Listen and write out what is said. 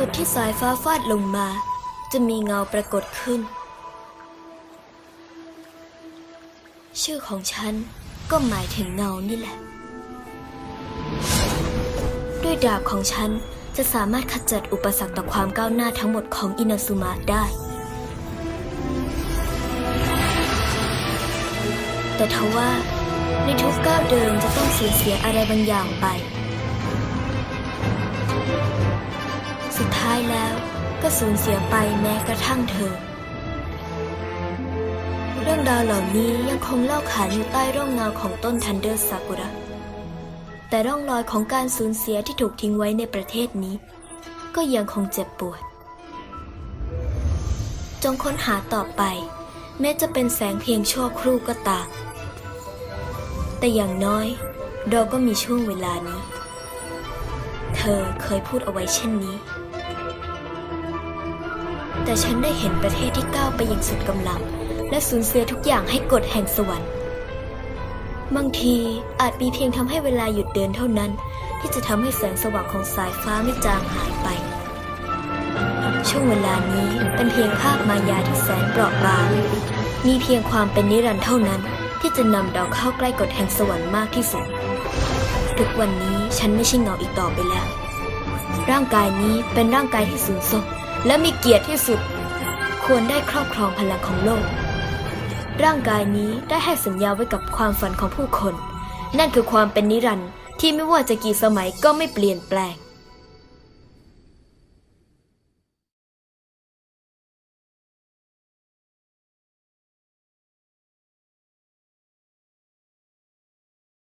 จุดที่สายฟ้าฟาดลงมา จะมีเงาปรากฏขึ้น ชื่อของฉันก็หมายถึงเงานี่แหละ ด้วยดาบของฉันจะสามารถขจัดอุปสรรคต่อความก้าวหน้าทั้งหมดของอินาซุมะได้ แต่ทว่าในทุกก้าวเดินจะต้องสูญเสียอะไรบางอย่างไป สุดท้ายแล้วก็สูญเสียไปแม้กระทั่งเธอ เรื่องราวเหล่านี้ยังคงเล่าขานอยู่ใต้ร่มเงาของต้นทันเดอร์ซากุระ แต่ร่องรอยของการสูญเสียที่ถูกทิ้งไว้ในประเทศนี้ ก็ยังคงเจ็บปวด จงค้นหาต่อไป แม้จะเป็นแสงเพียงชั่วครู่ก็ตาม แต่อย่างน้อย เราก็มีช่วงเวลานี้ เธอเคยพูดเอาไว้เช่นนี้ แต่ฉันได้เห็นประเทศที่ก้าวไปอย่างสุดกำลัง และสูญเสียทุกอย่างให้กฎแห่งสวรรค์บางทีอาจมีเพียงทำให้เวลาหยุดเดินเท่านั้น ที่จะทำให้แสงสว่างของสายฟ้าไม่จางหายไป ช่วงเวลานี้เป็นเพียงภาพมายาที่แสนเปราะบางมีเพียงความเป็นนิรันดร์เท่านั้น ที่จะนำเราเข้าใกล้กฎแห่งสวรรค์มากที่สุดทุกวันนี้ฉันไม่ใช่เงาอีกต่อไปแล้ว ร่างกายนี้เป็นร่างกายที่สูงส่ง และมีเกียรติที่สุด ควรได้ครอบครองพลังของโลก ร่างกายนี้ได้ให้สัญญาไว้กับความฝันของผู้คน นั่นคือความเป็นนิรันดร์ที่ไม่ว่าจะกี่สมัยก็ไม่เปลี่ยนแปลง